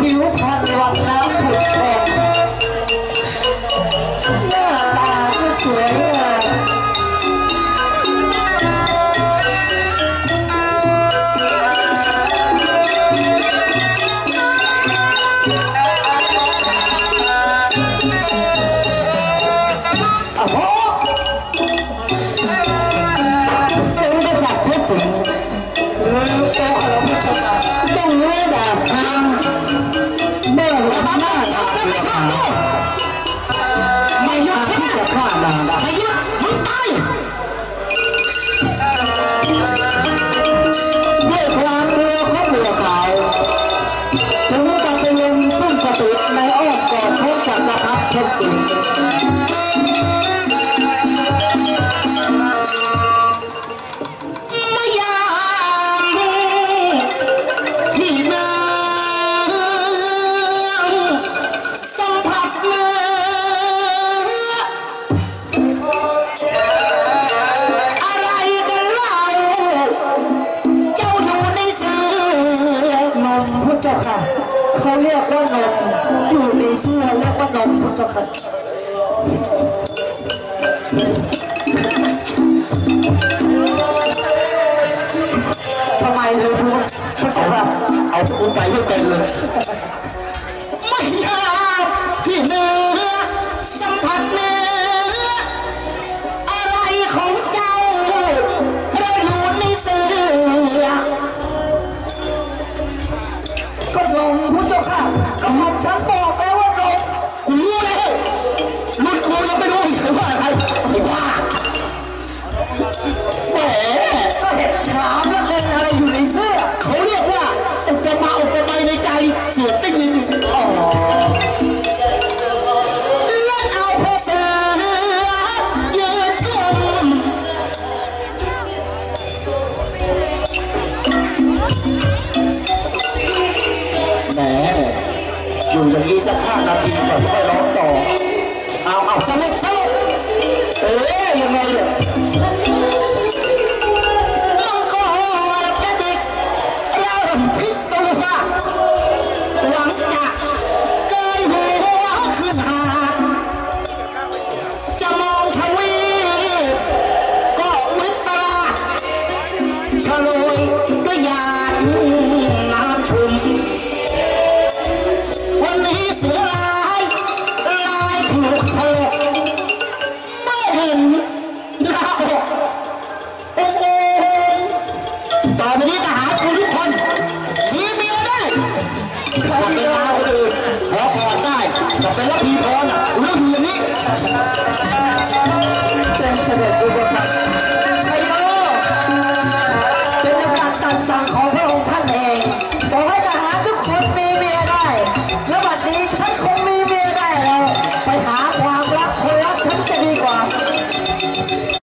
ผิวพรรณวังน้ำผุดแผ่หน้าตาก็สวยงาอะโหเป็นกษัตริย์พระสิห์ลืมแก้วแล้วผู้ต้องรู้ดาบค สื้อขาวไม่ยากที่จะฆ่านางได้ไม่หยุดมึงตายด้วยความเรือเขาเรือเก่าถึงจะไปลมสิ้นสติในอ้อมกอดของจักรพรรดิเพชรศรีไม่ เขาเรียกว่านมอยู่ในเสื้อเรียกว่านมพุทธเจค่ะทำไมเลยพูดเขาบอกว่าเอาคุณไปไม่เป็นเลย นมพุทธเจ้าค่ะก็ผมฉันบอกแล้ว สักห้านาทีก่อนค่อยร้องต่อ เอาเอาสนุกสนุกเอ๊ยยังไงเนี่ยมังกรกระดิกเริ่มพลิกตัวหลังจากเกยหัวขึ้นหาจะมองทวีปก็วิปลาสฉลย ต่อไปนี้ทหารกูทุกคนมีเมียได้ขอเป็นดาวคนอื่นขอพรได้จะเป็นรับพีพรอะกูต้องอยู่อย่